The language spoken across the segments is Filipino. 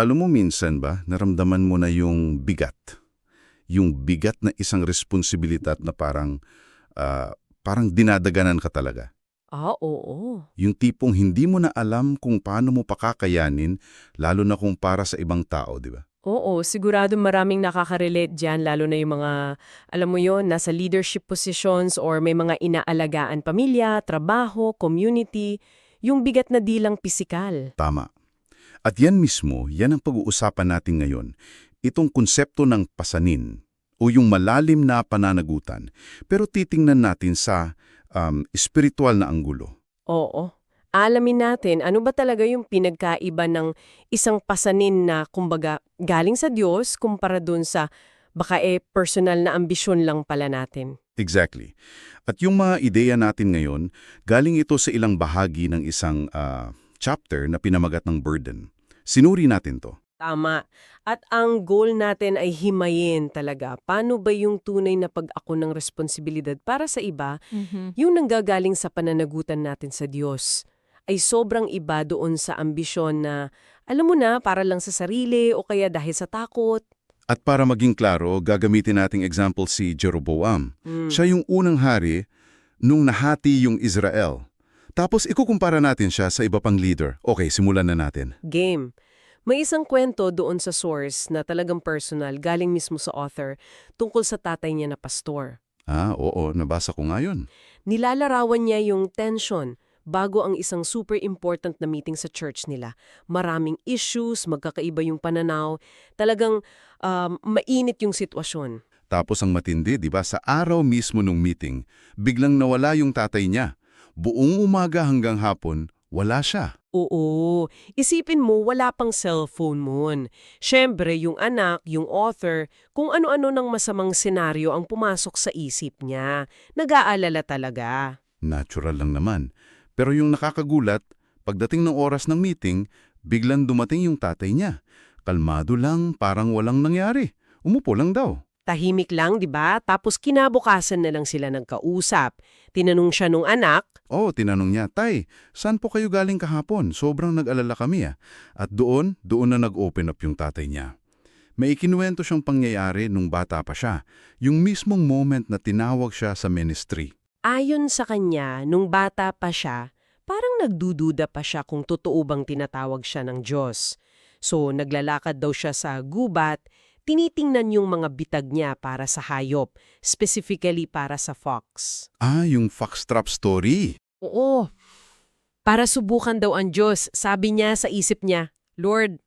Alam mo minsan ba, naramdaman mo na yung bigat. Yung bigat na isang responsibilidad na parang, ah, parang dinadaganan ka talaga. Ah, oo. Yung tipong hindi mo na alam kung paano mo pakakayanin, lalo na kung para sa ibang tao, di ba? Oo, sigurado maraming nakaka-relate dyan, lalo na yung mga, alam mo yon nasa leadership positions or may mga inaalagaan pamilya, trabaho, community, yung bigat na di lang pisikal. Tama. At yan mismo, yan ang pag-uusapan natin ngayon. Itong konsepto ng pasanin o yung malalim na pananagutan. Pero titingnan natin sa um, spiritual na anggulo. Oo. Alamin natin ano ba talaga yung pinagkaiba ng isang pasanin na kumbaga galing sa Diyos kumpara dun sa baka eh personal na ambisyon lang pala natin. Exactly. At yung mga ideya natin ngayon, galing ito sa ilang bahagi ng isang ah, chapter na pinamagat ng burden. Sinuri natin to. Tama. At ang goal natin ay himayin talaga. Paano ba yung tunay na pag-ako ng responsibilidad para sa iba, yung nanggagaling sa pananagutan natin sa Diyos, ay sobrang iba doon sa ambisyon na, alam mo na, para lang sa sarili o kaya dahil sa takot. At para maging klaro, gagamitin nating example si Jeroboam. Mm. Siya yung unang hari nung nahati yung Israel. Tapos ikukumpara natin siya sa iba pang leader. Okay, simulan na natin. Game. May isang kwento doon sa source na talagang personal, galing mismo sa author, tungkol sa tatay niya na pastor. Ah, oo, nabasa ko nga yun. Nilalarawan niya yung tension bago ang isang super important na meeting sa church nila. Maraming issues, magkakaiba yung pananaw, talagang um, mainit yung sitwasyon. Tapos ang matindi, di ba, sa araw mismo nung meeting, biglang nawala yung tatay niya. Buong umaga hanggang hapon, wala siya. Oo, isipin mo wala pang cellphone moon. Siyempre, yung anak, yung author, kung ano-ano ng masamang senaryo ang pumasok sa isip niya. Nag-aalala talaga. Natural lang naman. Pero yung nakakagulat, pagdating ng oras ng meeting, biglang dumating yung tatay niya. Kalmado lang, parang walang nangyari. Umupo lang daw. Tahimik lang, di ba? Tapos kinabukasan na lang sila nagkausap. Tinanong siya nung anak, Oh, tinanong niya, Tay, saan po kayo galing kahapon? Sobrang nag-alala kami ah. At doon, doon na nag-open up yung tatay niya. May ikinuwento siyang pangyayari nung bata pa siya, yung mismong moment na tinawag siya sa ministry. ayon sa kanya, nung bata pa siya, parang nagdududa pa siya kung totoo bang tinatawag siya ng Diyos. So, naglalakad daw siya sa gubat, tinitingnan yung mga bitag niya para sa hayop, specifically para sa fox. Ah, yung foxtrap story. Oo. Para subukan daw ang Diyos, sabi niya sa isip niya, Lord,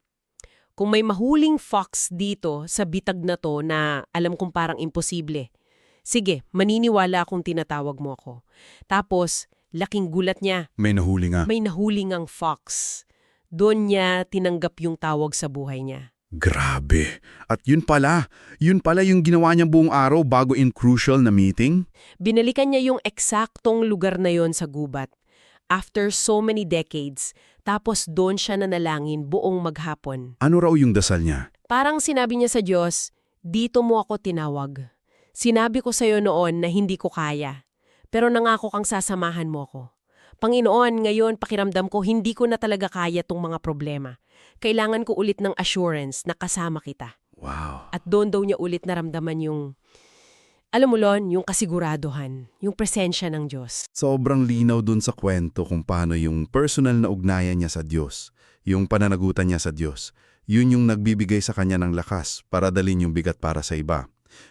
kung may mahuling fox dito sa bitag na to na alam kong parang imposible, sige, maniniwala akong tinatawag mo ako. Tapos, laking gulat niya, May nahuli nga. may nahuling ang fox. Doon niya tinanggap yung tawag sa buhay niya. Grabe. At yun pala, yun pala yung ginawa niya buong araw bago in crucial na meeting? Binalikan niya yung eksaktong lugar na yon sa gubat. After so many decades, tapos doon siya nanalangin buong maghapon. Ano raw yung dasal niya? Parang sinabi niya sa Diyos, dito mo ako tinawag. Sinabi ko sa iyo noon na hindi ko kaya, pero nangako kang sasamahan mo ko. Panginoon, ngayon pakiramdam ko hindi ko na talaga kaya tong mga problema. Kailangan ko ulit ng assurance na kasama kita. Wow. At doon daw niya ulit naramdaman yung, alam mo lon, yung kasiguraduhan, yung presensya ng Diyos. Sobrang linaw dun sa kwento kung paano yung personal na ugnayan niya sa Diyos, yung pananagutan niya sa Diyos, yun yung nagbibigay sa kanya ng lakas para dalin yung bigat para sa iba.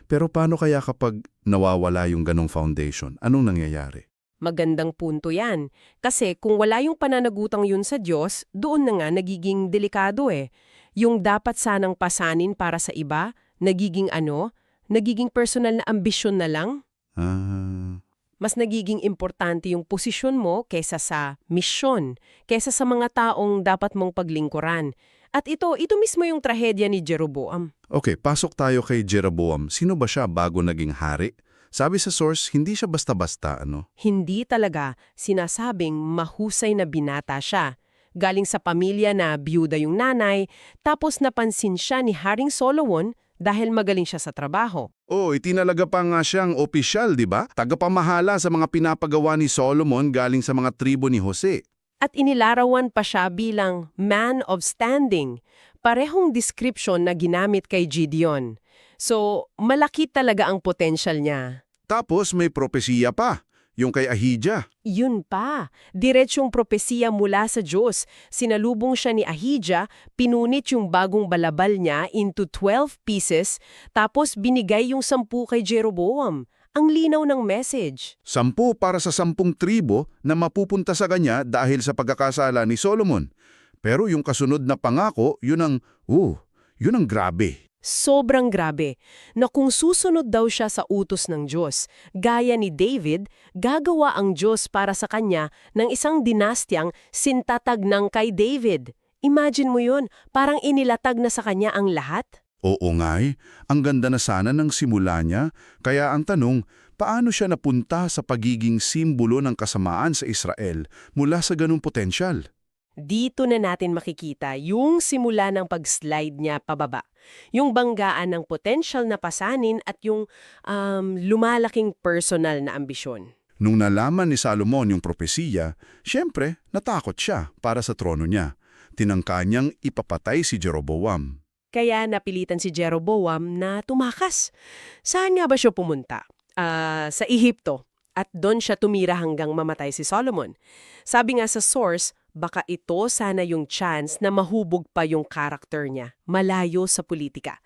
Pero paano kaya kapag nawawala yung ganong foundation? Anong nangyayari? Magandang punto yan. Kasi kung wala yung pananagutang yun sa Diyos, doon na nga nagiging delikado eh. Yung dapat sanang pasanin para sa iba, nagiging ano, nagiging personal na ambisyon na lang. Ah, Mas nagiging importante yung posisyon mo kesa sa misyon, kesa sa mga taong dapat mong paglingkuran. At ito, ito mismo yung trahedya ni Jeroboam. okay, pasok tayo kay Jeroboam. Sino ba siya bago naging hari? Sabi sa source, hindi siya basta-basta, ano? Hindi talaga sinasabing mahusay na binata siya. Galing sa pamilya na byuda yung nanay, tapos napansin siya ni Haring Solomon dahil magaling siya sa trabaho. Oh, itinalaga pa nga siyang opisyal, di ba? Tagapamahala sa mga pinapagawa ni Solomon galing sa mga tribo ni Jose. At inilarawan pa siya bilang man of standing. parehong description na ginamit kay Gideon. So, malaki talaga ang potential niya. Tapos may propesiya pa, yung kay Ahijah. Yun pa, diretsyong propesiya mula sa Diyos. Sinalubong siya ni Ahijah, pinunit yung bagong balabal niya into 12 pieces, tapos binigay yung sampu kay Jeroboam. Ang linaw ng message. Sampu para sa sampung tribo na mapupunta sa kanya dahil sa pagkakasala ni Solomon. Pero yung kasunod na pangako, yun ang, uh, yun ang grabe. Sobrang grabe na kung susunod daw siya sa utos ng Diyos, gaya ni David, gagawa ang Diyos para sa kanya ng isang dinastyang sintatag ng kay David. Imagine mo yun, parang inilatag na sa kanya ang lahat? Oo nga'y, ang ganda na sana ng simula niya, kaya ang tanong, paano siya napunta sa pagiging simbolo ng kasamaan sa Israel mula sa ganung potensyal? Dito na natin makikita yung simula ng pag-slide niya pababa. Yung banggaan ng potential na pasanin at yung um, lumalaking personal na ambisyon. Nung nalaman ni Salomon yung propesiya, syempre, natakot siya para sa trono niya. Tinangka niyang ipapatay si Jeroboam. Kaya napilitan si Jeroboam na tumakas. Saan nga ba siya pumunta? Ah, sa Ehipto. At doon siya tumira hanggang mamatay si Solomon. Sabi nga sa source, baka ito sana yung chance na mahubog pa yung karakter niya, malayo sa politika.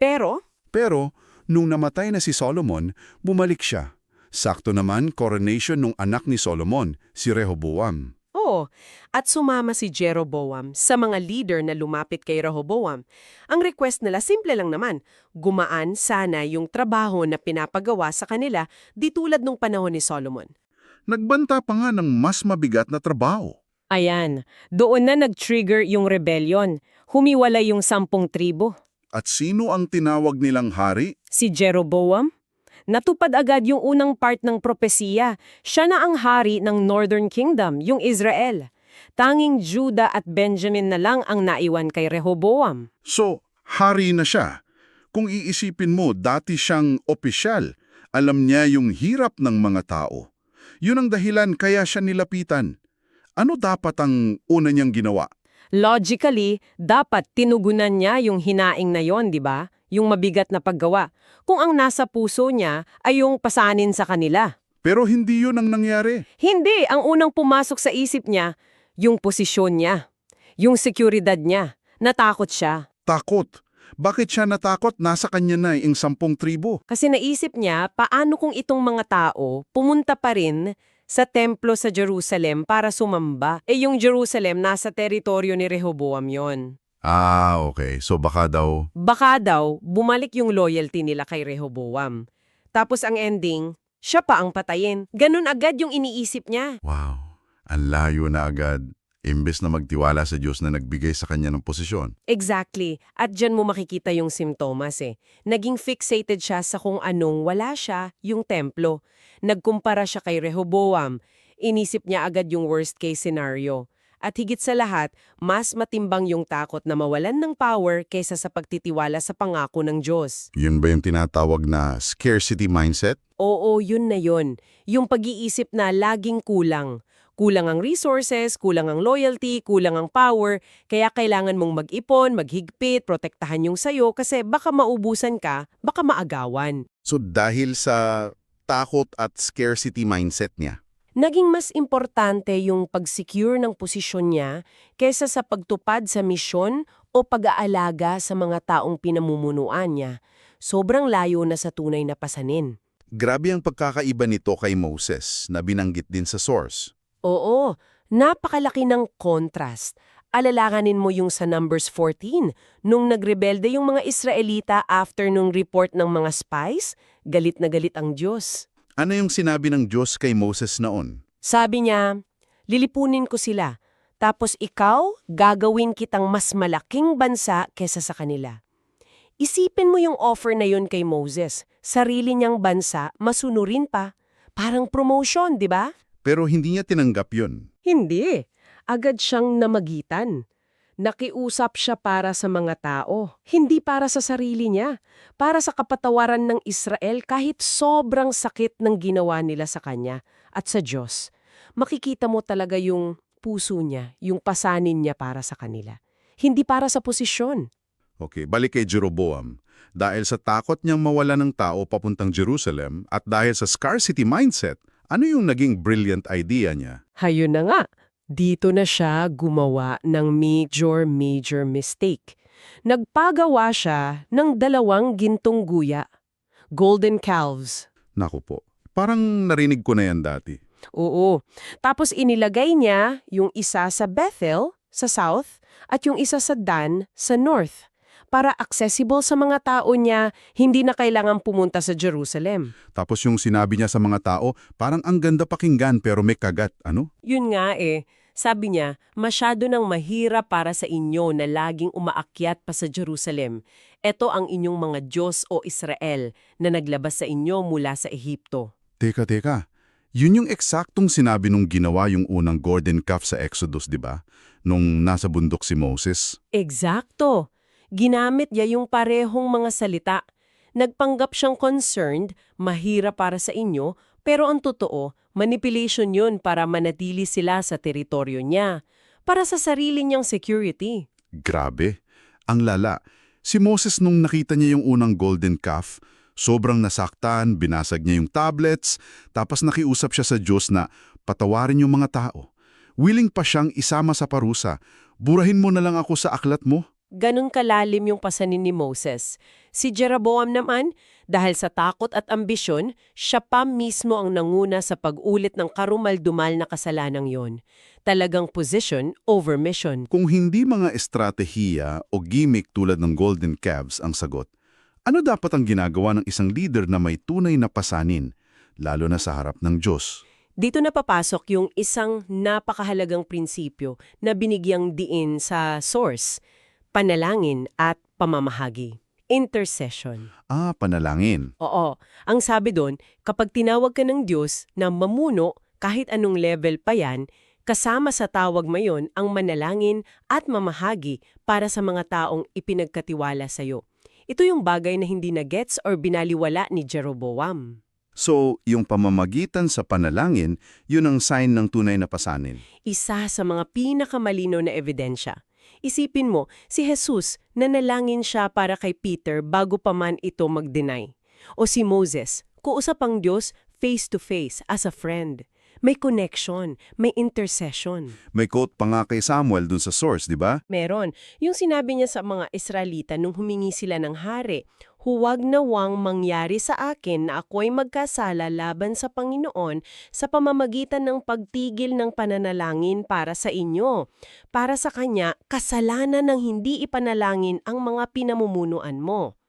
Pero, Pero, nung namatay na si Solomon, bumalik siya. Sakto naman coronation nung anak ni Solomon, si Rehoboam. oo, at sumama si Jeroboam sa mga leader na lumapit kay Rehoboam. Ang request nila simple lang naman, gumaan sana yung trabaho na pinapagawa sa kanila di tulad nung panahon ni Solomon. Nagbanta pa nga ng mas mabigat na trabaho. Ayan, doon na nag-trigger yung rebellion. Humiwalay yung sampung tribo. At sino ang tinawag nilang hari? Si Jeroboam? Natupad agad yung unang part ng propesiya. Siya na ang hari ng Northern Kingdom, yung Israel. Tanging Judah at Benjamin na lang ang naiwan kay Rehoboam. So, hari na siya. Kung iisipin mo, dati siyang opisyal. Alam niya yung hirap ng mga tao. Yun ang dahilan kaya siya nilapitan. Ano dapat ang una niyang ginawa? Logically, dapat tinugunan niya yung hinaing na yon, di ba? Yung mabigat na paggawa. Kung ang nasa puso niya ay yung pasanin sa kanila. Pero hindi yun ang nangyari. Hindi, ang unang pumasok sa isip niya, yung posisyon niya, yung seguridad niya. Natakot siya. Takot. Bakit siya natakot? Nasa kanya na yung sampung tribo. Kasi naisip niya, paano kung itong mga tao pumunta pa rin sa templo sa Jerusalem para sumamba? Eh yung Jerusalem, nasa teritoryo ni Rehoboam yon. Ah, okay. So baka daw... Baka daw, bumalik yung loyalty nila kay Rehoboam. Tapos ang ending, siya pa ang patayin. Ganun agad yung iniisip niya. Wow, ang layo na agad. Imbes na magtiwala sa Diyos na nagbigay sa kanya ng posisyon. Exactly. At dyan mo makikita yung simptomas eh. Naging fixated siya sa kung anong wala siya, yung templo. Nagkumpara siya kay Rehoboam. Inisip niya agad yung worst case scenario. At higit sa lahat, mas matimbang yung takot na mawalan ng power kaysa sa pagtitiwala sa pangako ng Diyos. Yun ba yung tinatawag na scarcity mindset? Oo, yun na yun. Yung pag-iisip na laging kulang. Kulang ang resources, kulang ang loyalty, kulang ang power, kaya kailangan mong mag-ipon, maghigpit, protektahan yung sayo kasi baka maubusan ka, baka maagawan. So dahil sa takot at scarcity mindset niya, Naging mas importante yung pag-secure ng posisyon niya kaysa sa pagtupad sa misyon o pag-aalaga sa mga taong pinamumunuan niya. Sobrang layo na sa tunay na pasanin. grabe ang pagkakaiba nito kay Moses na binanggit din sa source. Oo, napakalaki ng contrast. Alalanganin mo yung sa Numbers 14, nung nagrebelde yung mga Israelita after nung report ng mga spies, galit na galit ang Diyos. Ano yung sinabi ng Diyos kay Moses noon? Sabi niya, lilipunin ko sila, tapos ikaw gagawin kitang mas malaking bansa kesa sa kanila. Isipin mo yung offer na yun kay Moses, sarili niyang bansa, masunurin pa. Parang promotion, di ba? Pero hindi niya tinanggap yun. Hindi. Agad siyang namagitan. Nakiusap siya para sa mga tao, hindi para sa sarili niya, para sa kapatawaran ng Israel kahit sobrang sakit ng ginawa nila sa kanya at sa Diyos. Makikita mo talaga yung puso niya, yung pasanin niya para sa kanila. hindi para sa posisyon. Okay, balik kay Jeroboam. Dahil sa takot niyang mawala ng tao papuntang Jerusalem at dahil sa scarcity mindset, ano yung naging brilliant idea niya? Hayun na nga, dito na siya gumawa ng major major mistake. Nagpagawa siya ng dalawang gintong guya, golden calves. Naku po, parang narinig ko na yan dati. Oo. Tapos inilagay niya yung isa sa Bethel, sa south, at yung isa sa Dan, sa north. Para accessible sa mga tao niya, hindi na kailangan pumunta sa Jerusalem. Tapos yung sinabi niya sa mga tao, parang ang ganda pakinggan pero may kagat, ano? Yun nga eh. Sabi niya, masyado nang mahirap para sa inyo na laging umaakyat pa sa Jerusalem. Ito ang inyong mga Diyos o Israel na naglabas sa inyo mula sa Ehipto. Teka, teka. Yun yung eksaktong sinabi nung ginawa yung unang golden calf sa Exodus, di ba? Nung nasa bundok si Moses. Eksakto. Ginamit niya yung parehong mga salita. Nagpanggap siyang concerned, mahirap para sa inyo, pero ang totoo, manipulation yun para manatili sila sa teritoryo niya. Para sa sarili niyang security. Grabe. Ang lala. Si Moses nung nakita niya yung unang golden calf, sobrang nasaktan, binasag niya yung tablets, tapos nakiusap siya sa Diyos na patawarin yung mga tao. Willing pa siyang isama sa parusa. Burahin mo na lang ako sa aklat mo. Ganun kalalim yung pasanin ni Moses. Si Jeroboam naman, dahil sa takot at ambisyon, siya pa mismo ang nanguna sa pag-ulit ng karumal-dumal na kasalanang yon. Talagang position over mission. Kung hindi mga estratehiya o gimmick tulad ng golden calves ang sagot, ano dapat ang ginagawa ng isang leader na may tunay na pasanin, lalo na sa harap ng Diyos? Dito na papasok yung isang napakahalagang prinsipyo na binigyang diin sa source, panalangin at pamamahagi. Intercession. Ah, panalangin. Oo. Ang sabi doon, kapag tinawag ka ng Diyos na mamuno kahit anong level pa yan, kasama sa tawag mayon ang manalangin at mamahagi para sa mga taong ipinagkatiwala sa'yo. Ito yung bagay na hindi na gets or binaliwala ni Jeroboam. So, yung pamamagitan sa panalangin, yun ang sign ng tunay na pasanin. Isa sa mga pinakamalino na ebidensya. Isipin mo, si Jesus, nanalangin siya para kay Peter bago pa man ito mag-deny. O si Moses, kuusap ang Diyos face-to-face as a friend. May connection, may intercession. May quote pa nga kay Samuel dun sa source, di ba? Meron. Yung sinabi niya sa mga Israelita nung humingi sila ng hari, Huwag nawang mangyari sa akin na ako'y magkasala laban sa Panginoon sa pamamagitan ng pagtigil ng pananalangin para sa inyo. Para sa Kanya, kasalanan ng hindi ipanalangin ang mga pinamumunuan mo.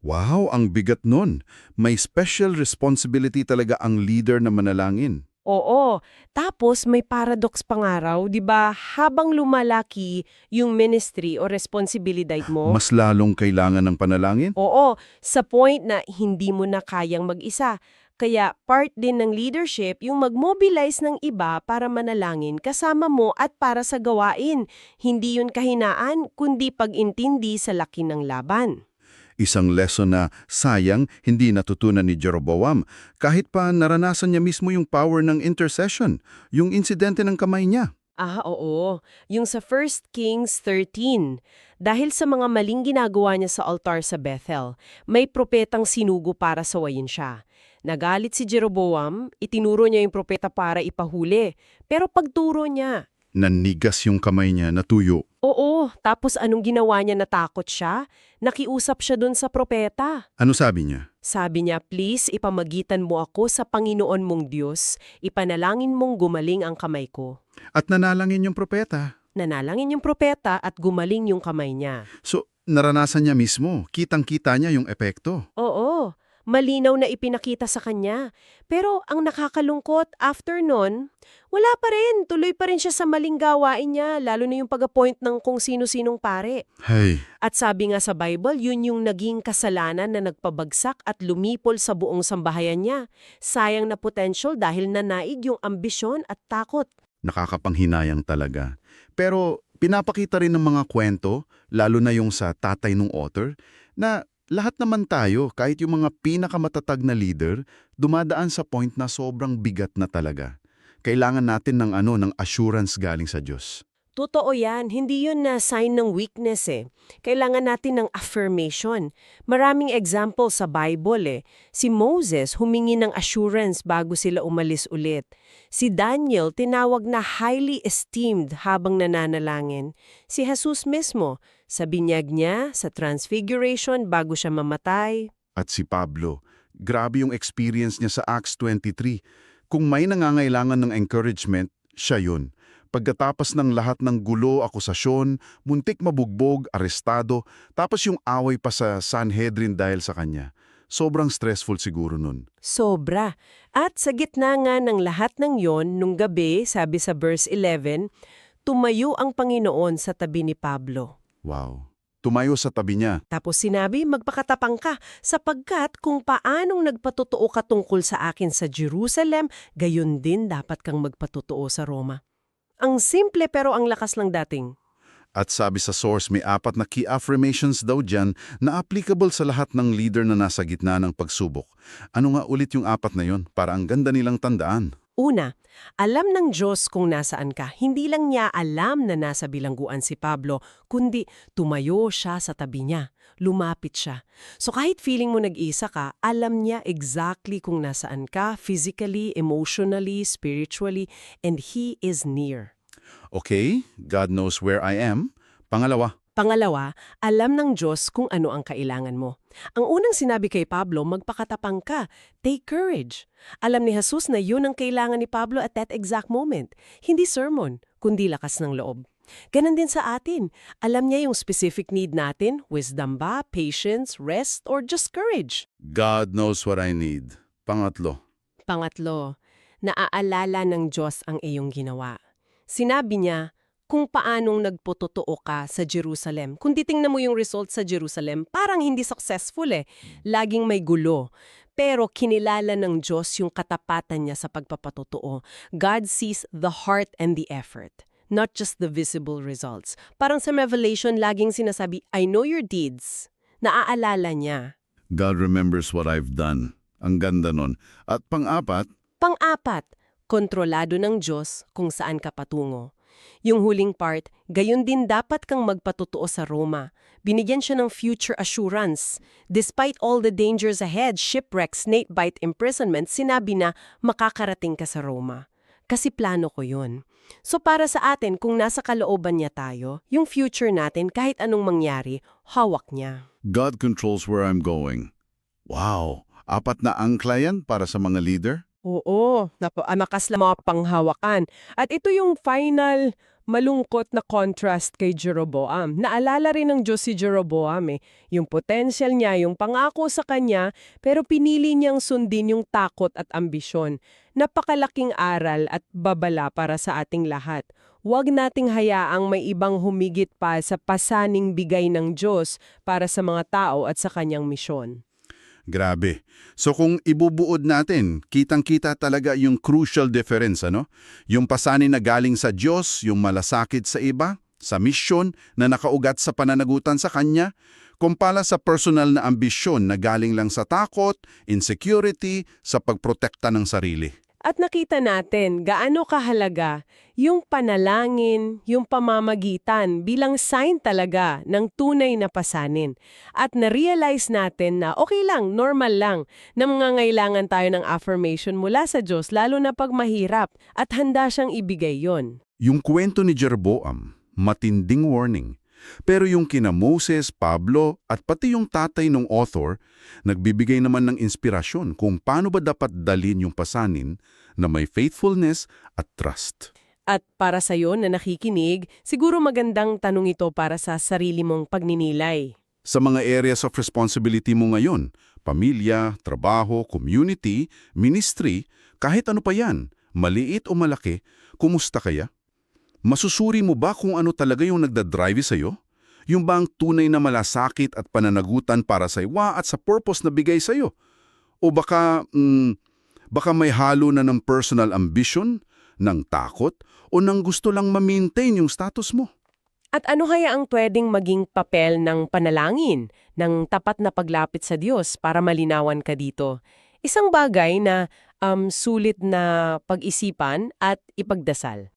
Wow, ang bigat nun. May special responsibility talaga ang leader na manalangin. Oo. Tapos may paradox pa nga raw, 'di ba? Habang lumalaki yung ministry o responsibilidad mo, Mas lalong kailangan ng panalangin? oo, sa point na hindi mo na kayang mag-isa. Kaya part din ng leadership yung mag-mobilize ng iba para manalangin kasama mo at para sa gawain. Hindi yun kahinaan, kundi pag-intindi sa laki ng laban. Isang lesson na sayang hindi natutunan ni Jeroboam kahit pa naranasan niya mismo yung power ng intercession, yung insidente ng kamay niya. Ah, oo. Yung sa 1 Kings 13. Dahil sa mga maling ginagawa niya sa altar sa Bethel, may propetang sinugo para sawayin siya. Nagalit si Jeroboam, itinuro niya yung propeta para ipahuli. Pero pagturo niya, Nanigas yung kamay niya, natuyo. Oo, tapos anong ginawa niya natakot siya? Nakiusap siya dun sa propeta. Ano sabi niya? Sabi niya, please, ipamagitan mo ako sa Panginoon mong Diyos. Ipanalangin mong gumaling ang kamay ko. At nanalangin yung propeta. Nanalangin yung propeta at gumaling yung kamay niya. So, naranasan niya mismo. Kitang-kita niya yung epekto. Oo, malinaw na ipinakita sa kanya. Pero ang nakakalungkot, after nun, wala pa rin. Tuloy pa rin siya sa maling gawain niya, lalo na yung pag-appoint ng kung sino-sinong pare. Hey, At sabi nga sa Bible, yun yung naging kasalanan na nagpabagsak at lumipol sa buong sambahayan niya. Sayang na potential dahil nanaig yung ambisyon at takot. nakakapanghinayang talaga. Pero pinapakita rin ng mga kwento, lalo na yung sa tatay ng author, na lahat naman tayo, kahit yung mga pinakamatatag na leader, dumadaan sa point na sobrang bigat na talaga. Kailangan natin ng ano ng assurance galing sa Diyos. Totoo yan, hindi yun na sign ng weakness eh. Kailangan natin ng affirmation. Maraming example sa Bible eh. Si Moses humingi ng assurance bago sila umalis ulit. Si Daniel tinawag na highly esteemed habang nananalangin. Si Jesus mismo, sa binyag niya, sa transfiguration bago siya mamatay. At si Pablo, grabe yung experience niya sa Acts 23. Kung may nangangailangan ng encouragement, siya yun. Pagkatapos ng lahat ng gulo, akusasyon, muntik mabugbog, arestado, tapos yung away pa sa Sanhedrin dahil sa kanya. Sobrang stressful siguro nun. Sobra. At sa gitna nga ng lahat ng yon, nung gabi, sabi sa verse 11, tumayo ang Panginoon sa tabi ni Pablo. Wow. Tumayo sa tabi niya. Tapos sinabi, magpakatapang ka, sapagkat kung paanong nagpatotoo ka tungkol sa akin sa Jerusalem, gayon din dapat kang magpatotoo sa Roma. Ang simple pero ang lakas lang dating. At sabi sa source, may apat na key affirmations daw dyan na applicable sa lahat ng leader na nasa gitna ng pagsubok. Ano nga ulit yung apat na yon para ang ganda nilang tandaan? Una, alam ng Diyos kung nasaan ka. Hindi lang niya alam na nasa bilangguan si Pablo, kundi tumayo siya sa tabi niya. Lumapit siya. So kahit feeling mo nag-isa ka, alam niya exactly kung nasaan ka, physically, emotionally, spiritually, and He is near. Okay, God knows where I am. Pangalawa, Pangalawa, alam ng Diyos kung ano ang kailangan mo. Ang unang sinabi kay Pablo, magpakatapang ka. Take courage. Alam ni Jesus na yun ang kailangan ni Pablo at that exact moment. Hindi sermon, kundi lakas ng loob. Ganon din sa atin. Alam niya yung specific need natin, wisdom ba, patience, rest, or just courage. God knows what I need. Pangatlo, Pangatlo, naaalala ng Diyos ang iyong ginawa. Sinabi niya, kung paanong nagpototoo ka sa Jerusalem. Kung titingnan mo yung result sa Jerusalem, parang hindi successful eh. Laging may gulo. Pero kinilala ng Diyos yung katapatan niya sa pagpapatotoo. God sees the heart and the effort, not just the visible results. Parang sa Revelation, laging sinasabi, I know your deeds. Naaalala niya. God remembers what I've done. Ang ganda nun. At pang-apat, Pang-apat, kontrolado ng Diyos kung saan ka patungo. Yung huling part, gayon din dapat kang magpatotoo sa Roma. Binigyan siya ng future assurance. Despite all the dangers ahead, shipwreck, snakebite, imprisonment, sinabi na makakarating ka sa Roma. Kasi plano ko yun. So para sa atin, kung nasa kalooban niya tayo, yung future natin kahit anong mangyari, hawak niya. God controls where I'm going. Wow! Apat na angkla yan para sa mga leader? Oo, napo, ah, lang mga panghawakan. At ito yung final malungkot na contrast kay Jeroboam. Naalala rin ng Diyos si Jeroboam eh, yung potential niya, yung pangako sa kanya, pero pinili niyang sundin yung takot at ambisyon. Napakalaking aral at babala para sa ating lahat. Huwag nating hayaang may ibang humigit pa sa pasaning bigay ng Diyos para sa mga tao at sa kanyang misyon. Grabe. So kung ibubuod natin, kitang-kita talaga yung crucial difference, ano? Yung pasanin na galing sa Diyos, yung malasakit sa iba, sa misyon na nakaugat sa pananagutan sa Kanya, kumpala sa personal na ambisyon na galing lang sa takot, insecurity, sa pagprotekta ng sarili. At nakita natin gaano kahalaga yung panalangin, yung pamamagitan bilang sign talaga ng tunay na pasanin. At na-realize natin na okay lang, normal lang, na mangangailangan tayo ng affirmation mula sa Diyos lalo na pag mahirap at handa siyang ibigay yon. Yung kwento ni Jeroboam, matinding warning. Pero yung kina Moses, Pablo at pati yung tatay ng author, nagbibigay naman ng inspirasyon kung paano ba dapat dalin yung pasanin na may faithfulness at trust. At para sa iyo na nakikinig, siguro magandang tanong ito para sa sarili mong pagninilay. Sa mga areas of responsibility mo ngayon, pamilya, trabaho, community, ministry, kahit ano pa yan, maliit o malaki, kumusta kaya? Masusuri mo ba kung ano talaga yung nagdadrive sa'yo? Yung ba ang tunay na malasakit at pananagutan para sa iwa at sa purpose na bigay sa'yo? O baka, mm, baka may halo na ng personal ambition, ng takot, o ng gusto lang ma-maintain yung status mo? At ano kaya ang pwedeng maging papel ng panalangin, ng tapat na paglapit sa Diyos para malinawan ka dito? Isang bagay na um, sulit na pag-isipan at ipagdasal.